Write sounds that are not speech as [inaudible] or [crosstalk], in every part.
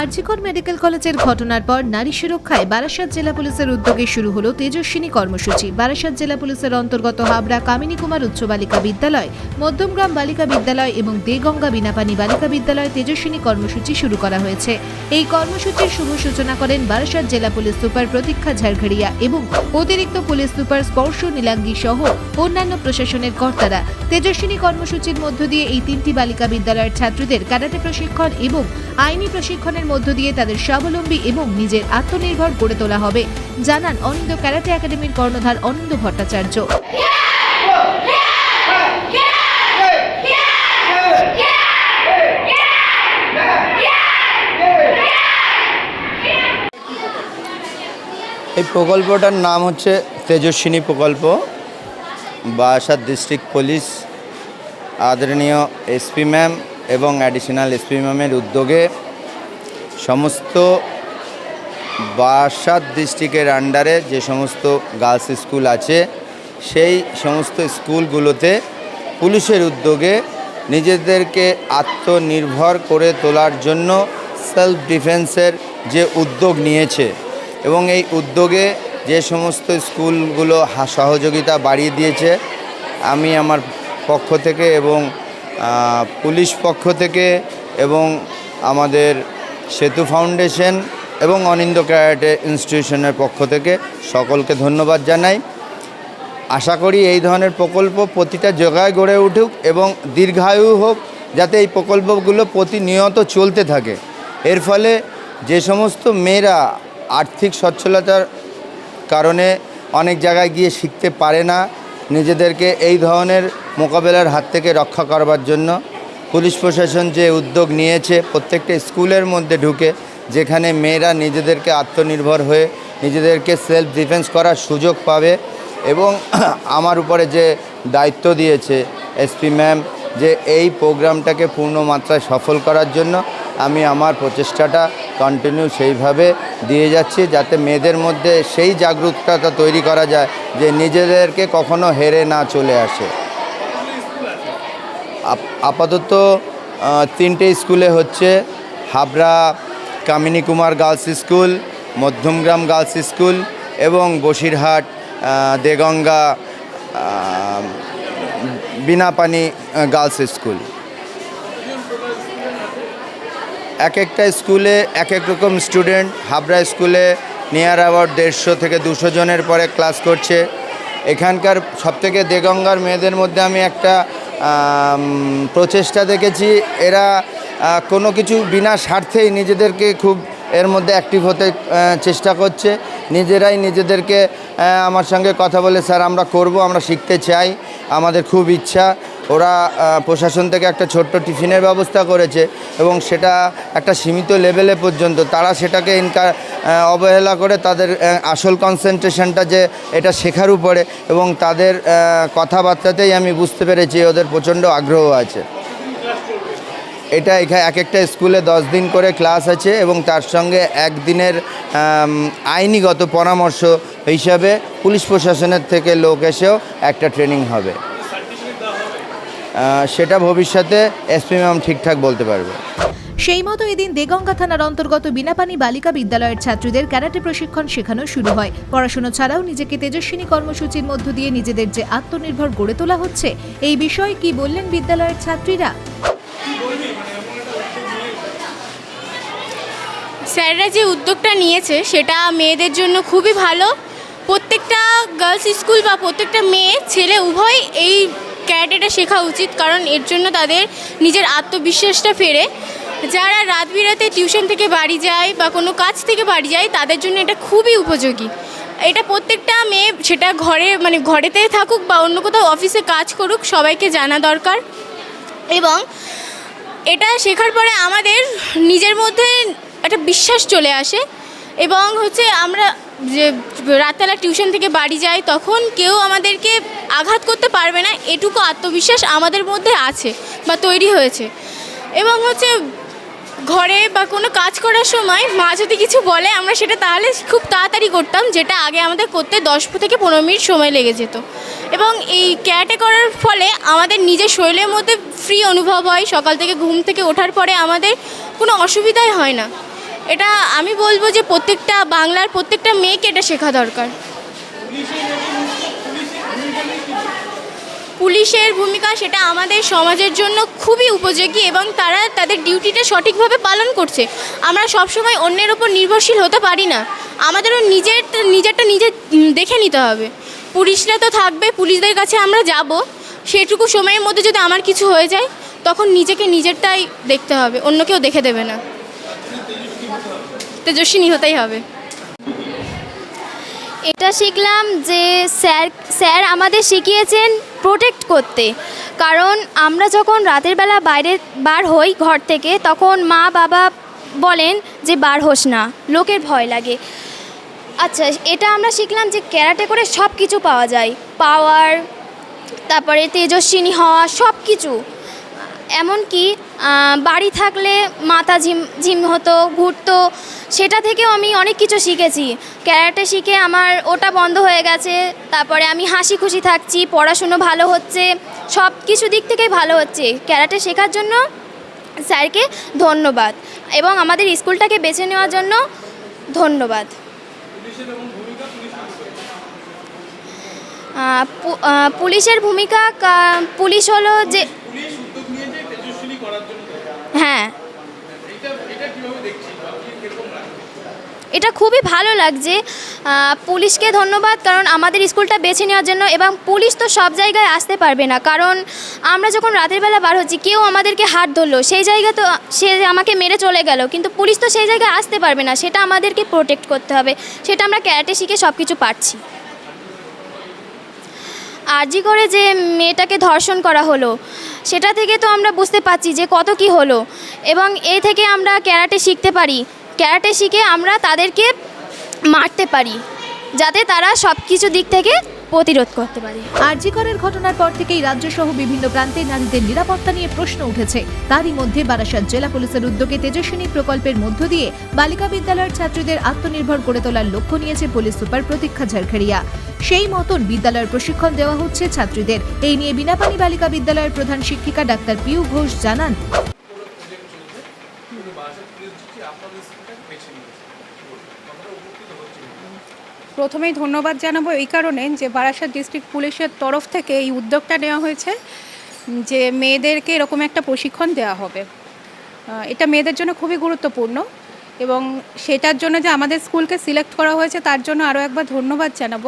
RG Kar medical কলেজের ঘটনার পর নারী সুরক্ষায় বারাসাত জেলা পুলিশের উদ্যোগে শুরু হলো তেজস্বিনী কর্মসূচি। বারাসাত জেলা পুলিশের অন্তর্গত হাবড়া কামিনী কুমার উচ্চ বালিকা বিদ্যালয়, মধ্যমগ্রাম বালিকা বিদ্যালয় এবং দেগঙ্গা বিনাপানি বালিকা বিদ্যালয় তেজস্বিনী কর্মসূচি শুরু করা হয়েছে। এই কর্মসূচির শুভ সূচনা করেন বারাসাত জেলা পুলিশ সুপার প্রতীক্ষা ঝাড়ঘড়িয়া এবং অতিরিক্ত পুলিশ সুপার স্পর্শ নীলাঙ্গি সহ অন্যান্য প্রশাসনের কর্তারা। তেজস্বিনী কর্মসূচির মধ্য দিয়ে এই তিনটি বালিকা বিদ্যালয়ের ছাত্রীদের ক্যারাটে প্রশিক্ষণ এবং আইনি প্রশিক্ষণের মধ্য দিয়ে তাদের স্বাবলম্বী এবং নিজের আত্মনির্ভর গড়ে তোলা হবে। জানান অনিন্দ ক্যারাটে একাডেমির কর্ণধার অনিন্দ ভট্টাচার্য। এই প্রকল্পটার নাম হচ্ছে তেজস্বিনী প্রকল্প। বারাসাত ডিস্ট্রিক্ট পুলিশ, আদরণীয় এসপি ম্যাম এবং অ্যাডিশনাল এসপি ম্যামের উদ্যোগে সমস্ত বারাসাত ডিস্ট্রিক্টের আন্ডারে যে সমস্ত গার্লস স্কুল আছে, সেই সমস্ত স্কুলগুলোতে পুলিশের উদ্যোগে নিজেদেরকে আত্মনির্ভর করে তোলার জন্য সেলফ ডিফেন্সের যে উদ্যোগ নিয়েছে এবং এই উদ্যোগে যে সমস্ত স্কুলগুলো সহযোগিতা বাড়িয়ে দিয়েছে, আমি আমার পক্ষ থেকে এবং পুলিশ পক্ষ থেকে এবং আমাদের সেতু ফাউন্ডেশন এবং অনিন্দ ক্যারাটে ইনস্টিটিউশনের পক্ষ থেকে সকলকে ধন্যবাদ জানাই। আশা করি এই ধরনের প্রকল্প প্রতিটা জায়গায় গড়ে উঠুক এবং দীর্ঘায়ু হোক, যাতে এই প্রকল্পগুলো প্রতিনিয়ত চলতে থাকে। এর ফলে যে সমস্ত মেয়েরা আর্থিক সচ্ছলতার কারণে অনেক জায়গায় গিয়ে শিখতে পারে না, নিজেদেরকে এই ধরনের মোকাবেলার হাত থেকে রক্ষা করবার জন্য। পুলিশ প্রশাসন যে উদ্যোগ নিয়েছে, প্রত্যেকটা স্কুলের মধ্যে ঢুকে যেখানে মেয়েরা নিজেদেরকে আত্মনির্ভর হয়ে নিজেদেরকে সেলফ ডিফেন্স করার সুযোগ পাবে এবং [clears throat] আমার উপরে যে দায়িত্ব দিয়েছে এসপি ম্যাম যে এই প্রোগ্রামটাকে পূর্ণ মাত্রায় সফল করার জন্য আমি আমার প্রচেষ্টাটা কন্টিনিউ সেইভাবে দিয়ে যাচ্ছি যাতে মেয়েদের মধ্যে সেই জাগরুকতা তৈরি করা যায় যে নিজেদেরকে কখনো হেরে না চলে আসে। আপাতত তিনটে স্কুলে হচ্ছে Habra Kamini Kumar girls school, Madhyamgram girls school এবং বসিরহাট দেগঙ্গা বিনাপানি গার্লস স্কুল। এক একটা স্কুলে এক এক রকম স্টুডেন্ট। হাবড়া স্কুলে নিয়ার অ্যাবাউট দেড়শো থেকে দুশো জনের পরে ক্লাস করছে। এখানকার সবথেকে দেগঙ্গার মেয়েদের মধ্যে আমি একটা প্রচেষ্টা দেখেছি। এরা কোনো কিছু বিনা স্বার্থেই নিজেদেরকে খুব এর মধ্যে অ্যাক্টিভ হতে চেষ্টা করছে। নিজেরাই নিজেদেরকে আমার সঙ্গে কথা বলে স্যার আমরা করব আমরা শিখতে চাই আমাদের খুব ইচ্ছা। ওরা প্রশাসন থেকে একটা ছোট্ট টিফিনের ব্যবস্থা করেছে এবং সেটা একটা সীমিত লেভেলে পর্যন্ত তারা সেটাকে ইনকা আহ, অবহেলা করে তাদের আসল কনসেন্ট্রেশনটা যে এটা শেখার উপরে এবং তাদের কথাবার্তাতেই আমি বুঝতে পেরেছি ওদের প্রচণ্ড আগ্রহ আছে। এটা এখানে এক একটা স্কুলে দশ দিন করে ক্লাস আছে এবং তার সঙ্গে একদিনের আইনিগত পরামর্শ হিসাবে পুলিশ প্রশাসনের থেকে লোক এসেও একটা ট্রেনিং হবে। সেটা ভবিষ্যতে এসপি ম্যাম ঠিকঠাক বলতে পারবে। সেই মতো এদিন দেগঙ্গা থানার অন্তর্গত বিনাপানি বালিকা বিদ্যালয়ের ছাত্রীদের ক্যারাটে প্রশিক্ষণ শেখানো শুরু হয়। পড়াশোনা ছাড়াও নিজেকে তেজস্বিনী কর্মসূচির মধ্য দিয়ে নিজেদের যে আত্মনির্ভর গড়ে তোলা হচ্ছে, এই বিষয়ে কি বললেন বিদ্যালয়ের ছাত্রীরা? স্যাররা যে উদ্যোগটা নিয়েছে সেটা মেয়েদের জন্য খুবই ভালো। প্রত্যেকটা গার্লস স্কুল বা প্রত্যেকটা মেয়ে, ছেলে উভয় এই ক্যারাটেটা শেখা উচিত কারণ এর জন্য তাদের নিজের আত্মবিশ্বাসটা ফেরে। যারা রাত বিরাতে টিউশন থেকে বাড়ি যায় বা কোনো কাজ থেকে বাড়ি যায়, তাদের জন্য এটা খুবই উপযোগী। এটা প্রত্যেকটা মেয়ে সেটা ঘরে মানে ঘরেতে থাকুক বা অন্য কোথাও অফিসে কাজ করুক, সবাইকে জানা দরকার। এবং এটা শেখার পরে আমাদের নিজের মধ্যে একটা বিশ্বাস চলে আসে। এবং হচ্ছে আমরা যে রাতবেলা টিউশন থেকে বাড়ি যাই, তখন কেউ আমাদেরকে আঘাত করতে পারবে না। এটুকু আত্মবিশ্বাস আমাদের মধ্যে আছে বা তৈরি হয়েছে। এবং হচ্ছে ঘরে বা কোনো কাজ করার সময় মা যদি কিছু বলে, আমরা সেটা তাহলে খুব তাড়াতাড়ি করতাম, যেটা আগে আমাদের করতে দশ থেকে পনেরো মিনিট সময় লেগে যেত। এবং এই ক্যারাটে করার ফলে আমাদের নিজের শরীরের মধ্যে ফ্রি অনুভব হয়। সকাল থেকে ঘুম থেকে ওঠার পরে আমাদের কোনো অসুবিধাই হয় না। এটা আমি বলব যে প্রত্যেকটা বাংলার প্রত্যেকটা মেয়েকে এটা শেখা দরকার। পুলিশের ভূমিকা সেটা আমাদের সমাজের জন্য খুবই উপযোগী এবং তারা তাদের ডিউটিটা সঠিকভাবে পালন করছে। আমরা সবসময় অন্যের ওপর নির্ভরশীল হতে পারি না। আমাদেরও নিজের নিজেরটা নিজে দেখে নিতে হবে। পুলিশরা তো থাকবে, পুলিশদের কাছে আমরা যাব। সেটুকু সময়ের মধ্যে যদি আমার কিছু হয়ে যায়, তখন নিজেকে নিজেরটাই দেখতে হবে অন্য কেউ দেখে দেবে না। তেজস্বিনী হতেই হবে। এটা শিখলাম যে স্যার স্যার আমাদের শিখিয়েছেন প্রোটেক্ট করতে। কারণ আমরা যখন রাতের বেলা বাইরে বার হই ঘর থেকে, তখন মা, বাবা বলেন যে বার হোস না, লোকের ভয় লাগে। আচ্ছা এটা আমরা শিখলাম যে ক্যারাটে করে সব কিছু পাওয়া যায়। পাওয়ার, তারপরে তেজস্বিনী হওয়া সব কিছু এমনকি বাড়ি থাকলে মাথা ঝিম ঝিম হতো, ঘুরতো, সেটা থেকেও আমি অনেক কিছু শিখেছি। ক্যারাটে শিখে আমার ওটা বন্ধ হয়ে গেছে, তারপরে আমি হাসি খুশি থাকছি, পড়াশুনো ভালো হচ্ছে সব কিছু দিক থেকেই ভালো হচ্ছে। ক্যারাটে শেখার জন্য স্যারকে ধন্যবাদ এবং আমাদের স্কুলটাকে বেছে নেওয়ার জন্য ধন্যবাদ। পুলিশের ভূমিকা পুলিশ হলো যে হ্যাঁ। এটা খুবই ভালো লাগছে। পুলিশকে ধন্যবাদ কারণ আমাদের স্কুলটা বেছে নেওয়ার জন্য এবং পুলিশ তো সব জায়গায় আসতে পারবে না। কারণ আমরা যখন রাতের বেলা বার হচ্ছি কেউ আমাদেরকে হাত ধরলো সেই জায়গা তো সে আমাকে মেরে চলে গেল। কিন্তু পুলিশ তো সেই জায়গায় আসতে পারবে না সেটা আমাদেরকে প্রোটেক্ট করতে হবে। সেটা আমরা ক্যারাটে শিখে সব কিছু পারছি আরজি করে যে মেয়েটাকে ধর্ষণ করা হলো, সেটা থেকে তো আমরা বুঝতে পারছি যে কত কি হলো। এবং এই থেকে আমরা ক্যারাটে শিখতে পারি। ক্যারাটে শিখে আমরা তাদেরকে মারতে পারি, যাতে তারা সব কিছু দিক থেকে প্রতিরোধ করতে পারে। আরজিকরের ঘটনার পর থেকেই রাজ্য সহ বিভিন্ন প্রান্তে নারীদের নিরাপত্তা নিয়ে প্রশ্ন উঠেছে। তারই মধ্যে বারাসাত জেলা পুলিশের উদ্যোগে তেজস্বিনী প্রকল্পের মধ্য দিয়ে বালিকা বিদ্যালয়ের ছাত্রীদের আত্মনির্ভর করে তোলার লক্ষ্য নিয়েছে পুলিশ সুপার প্রতীক্ষা ঝাড়খড়িয়া সেই মতন বিদ্যালয়ের প্রশিক্ষণ দেওয়া হচ্ছে ছাত্রীদের। এই নিয়ে বিনাপানি বালিকা বিদ্যালয়ের প্রধান শিক্ষিকা ডাক্তার পিউ ঘোষ জানান। প্রথমেই ধন্যবাদ জানাব এই কারণে যে বারাসাত ডিস্ট্রিক্ট পুলিশের তরফ থেকে এই উদ্যোগটা নেওয়া হয়েছে, যে মেয়েদেরকে এরকম একটা প্রশিক্ষণ দেওয়া হবে। এটা মেয়েদের জন্য খুবই গুরুত্বপূর্ণ এবং সেটার জন্য যে আমাদের স্কুলকে সিলেক্ট করা হয়েছে তার জন্য আরও একবার ধন্যবাদ জানাব।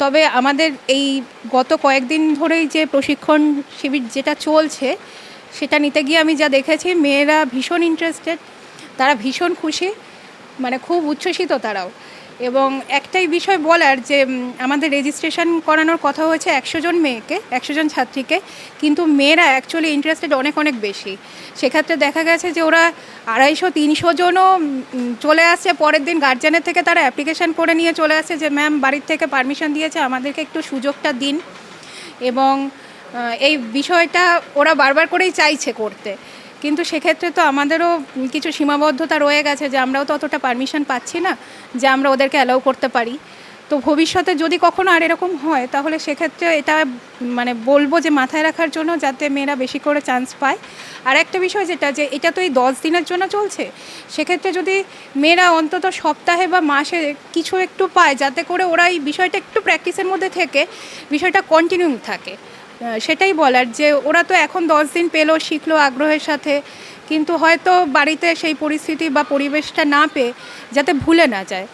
তবে আমাদের এই গত কয়েকদিন ধরেই যে প্রশিক্ষণ শিবির যেটা চলছে, সেটা নিতে গিয়ে আমি যা দেখেছি, মেয়েরা ভীষণ ইন্টারেস্টেড তারা ভীষণ খুশি মানে খুব উচ্ছ্বসিত তারাও। এবং একটাই বিষয় বলার যে আমাদের রেজিস্ট্রেশন করানোর কথা হয়েছে একশো জন মেয়েকে, একশো জন ছাত্রীকে, কিন্তু মেয়েরা অ্যাকচুয়ালি ইন্টারেস্টেড অনেক অনেক বেশি। সেক্ষেত্রে দেখা গেছে যে ওরা আড়াইশো, তিনশো জনও চলে আসছে, পরের দিন গার্জেনের থেকে তারা অ্যাপ্লিকেশন করে নিয়ে চলে আসছে যে ম্যাম বাড়ির থেকে পারমিশন দিয়েছে, আমাদেরকে একটু সুযোগটা দিন। এবং এই বিষয়টা ওরা বারবার করেই চাইছে করতে। কিন্তু সেক্ষেত্রে তো আমাদেরও কিছু সীমাবদ্ধতা রয়ে গেছে যে আমরাও তো অতটা পারমিশন পাচ্ছি না যে আমরা ওদেরকে অ্যালাউ করতে পারি। তো ভবিষ্যতে যদি কখনো আর এরকম হয়, তাহলে সেক্ষেত্রে এটা মানে বলব যে মাথায় রাখার জন্য যাতে মেয়েরা বেশি করে চান্স পায়। আর একটা বিষয় যেটা, যে এটা তো এই দশ দিনের জন্য চলছে, সেক্ষেত্রে যদি মেয়েরা অন্তত সপ্তাহে বা মাসে কিছু একটু পায়, যাতে করে ওরা এই বিষয়টা একটু প্র্যাকটিসের মধ্যে থেকে, বিষয়টা কন্টিনিউ থাকে। সেটাই বলার যে ওরা তো এখন দশ দিন পেল, শিখলো আগ্রহের সাথে। কিন্তু হয়তো বাড়িতে সেই পরিস্থিতি বা পরিবেশটা না পেয়ে যাতে ভুলে না যায়।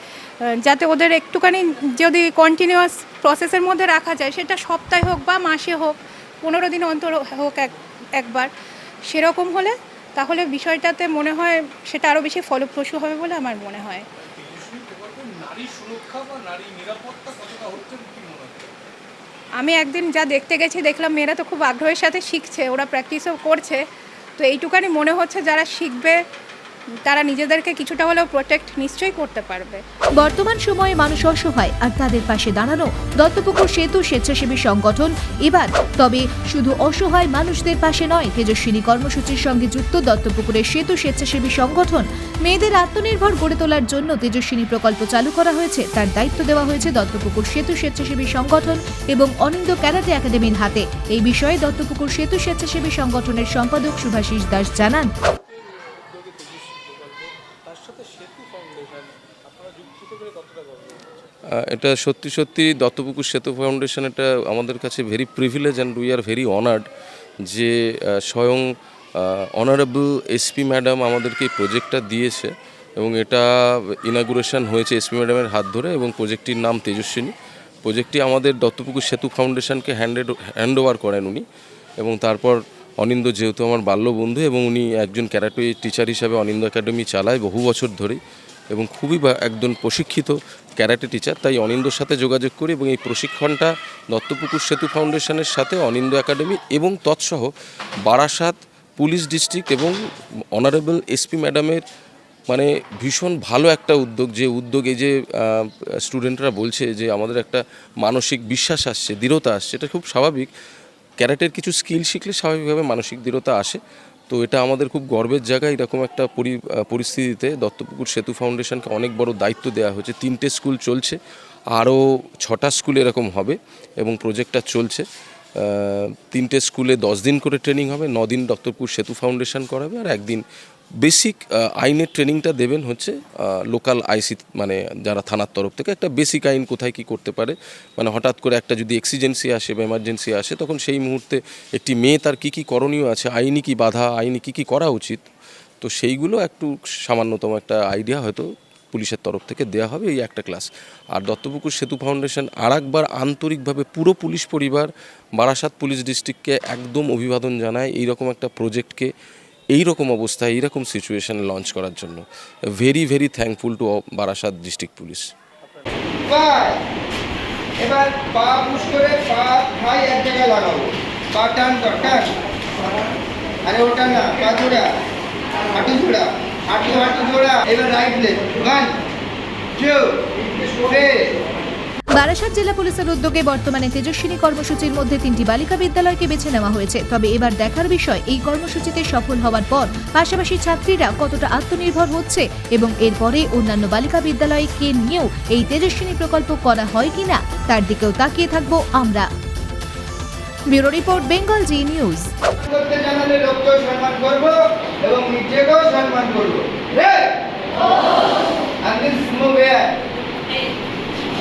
যাতে ওদের একটুখানি যদি কন্টিনিউয়াস প্রসেসের মধ্যে রাখা যায়, সেটা সপ্তাহে হোক বা মাসে হোক, পনেরো দিন অন্তর হোক এক, একবার, সেরকম হলে তাহলে বিষয়টাতে মনে হয় সেটা আরও বেশি ফলপ্রসূ হবে বলে আমার মনে হয়। আমি একদিন যা দেখতে গেছি, দেখলাম মেয়েরা তো খুব আগ্রহের সাথে শিখছে, ওরা প্র্যাকটিসও করছে। তো এইটুকানি মনে হচ্ছে যারা শিখবে তারা নিজেদেরকে কিছুটা হলেও প্রোটেক্ট নিশ্চয়ই করতে পারবে। বর্তমান সময়ে মানুষ অসহায় আর তাদের পাশে দাঁড়ানো দত্তপুকুর সেতু স্বেচ্ছাসেবী সংগঠন এবার, তবে শুধু অসহায় মানুষদের পাশে নয়, তেজস্বিনী কর্মসূচির সঙ্গে যুক্ত দত্তপুকুরের সেতু স্বেচ্ছাসেবী সংগঠন মেয়েদের আত্মনির্ভর গড়ে তোলার জন্য তেজস্বিনী প্রকল্প চালু করা হয়েছে। তার দায়িত্ব দেওয়া হয়েছে দত্তপুকুর সেতু স্বেচ্ছাসেবী সংগঠন এবং অনিন্দ ক্যারাটে একাডেমির হাতে। এই বিষয়ে দত্তপুকুর সেতু স্বেচ্ছাসেবী সংগঠনের সম্পাদক সুভাষিস দাস জানান। এটা সত্যি সত্যি দত্তপুকুর সেতু ফাউন্ডেশন এটা আমাদের কাছে very privilege and we are very honoured যে স্বয়ং অনারেবল এসপি ম্যাডাম আমাদেরকে এই প্রজেক্টটা দিয়েছে এবং এটা ইনাগুরেশন হয়েছে এসপি ম্যাডামের হাত ধরে এবং প্রজেক্টটির নাম তেজস্বিনী। প্রজেক্টটি আমাদের দত্তপুকুর সেতু ফাউন্ডেশনকে হ্যান্ডেড হ্যান্ড ওভার করেন উনি এবং তারপর অনিন্দ যেহেতু আমার বাল্য বন্ধু এবং উনি একজন ক্যারাটে টিচার হিসাবে অনিন্দ একাডেমি চালায় বহু বছর ধরেই এবং খুবই একজন প্রশিক্ষিত ক্যারাটে টিচার, তাই অনিন্দর সাথে যোগাযোগ করি এবং এই প্রশিক্ষণটা দত্তপুকুর সেতু ফাউন্ডেশনের সাথে অনিন্দ একাডেমি এবং তৎসহ বারাসাত পুলিশ ডিস্ট্রিক্ট এবং অনারেবল এসপি ম্যাডামের মানে ভীষণ ভালো একটা উদ্যোগ, যে উদ্যোগ যে স্টুডেন্টরা বলছে যে আমাদের একটা মানসিক বিশ্বাস আসছে, দৃঢ়তা আসছে, এটা খুব স্বাভাবিক। ক্যারাটের কিছু স্কিল শিখলে স্বাভাবিকভাবে মানসিক দৃঢ়তা আসে। তো এটা আমাদের খুব গর্বের জায়গা, এরকম একটা পরি পরিস্থিতিতে দত্তপুকুর সেতু ফাউন্ডেশনকে অনেক বড় দায়িত্ব দেওয়া হয়েছে। তিনটে স্কুল চলছে, আরও ছটা স্কুল এরকম হবে এবং প্রজেক্টটা চলছে। তিনটে স্কুলে দশ দিন করে ট্রেনিং হবে, ন দিন দত্তপুর সেতু ফাউন্ডেশন করাবে আর একদিন বেসিক আইনের ট্রেনিংটা দেবেন হচ্ছে লোকাল আইসি মানে যারা থানার তরফ থেকে, একটা বেসিক আইন কোথায় কি করতে পারে মানে হঠাৎ করে একটা যদি এক্সিজেন্সি আসে বা এমার্জেন্সি আসে, তখন সেই মুহূর্তে একটি মেয়ে তার কী কী করণীয় আছে, আইনি কি বাধা, আইনি কী কী করা উচিত, তো সেইগুলো একটু সামান্যতম একটা আইডিয়া হয়তো পুলিশের তরফ থেকে দেওয়া হবে এই একটা ক্লাস আর দত্তপুকুর সেতু ফাউন্ডেশন আর একবার আন্তরিকভাবে পুরো পুলিশ পরিবার, বারাসাত পুলিশ ডিস্ট্রিক্টকে একদম অভিবাদন জানায়, এইরকম একটা প্রজেক্টকে এই রকম অবস্থায় এইরকম সিচুয়েশন লঞ্চ করার জন্য। Very very thankful to Barasat district police এবার পা পুশ করে পা ভাই এক জায়গায় লাগাবো পা টান কর আরে ওটা না, পা জোড়া। হাঁটু জোড়া। হাঁটু হাঁটু জোড়া। এবার right one two three Barasat জেলা পুলিশের উদ্যোগে বর্তমানে তেজস্বিনী কর্মসূচির মধ্যে তিনটি বালিকা বিদ্যালয়কে বেছে নেওয়া হয়েছে। তবে এবার দেখার বিষয়, এই কর্মসূচিতে সফল হওয়ার পর পাশাপাশি ছাত্রীরা কতটা আত্মনির্ভর হচ্ছে এবং এরপরে অন্যান্য বালিকা বিদ্যালয়কে নিয়েও এই তেজস্বিনী প্রকল্প করা হয় কিনা, তার দিকেও তাকিয়ে থাকব আমরা। Bureau report, Bengal Zee news. সম্মান এবং নিজেকেও সম্মান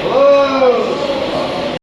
Oh.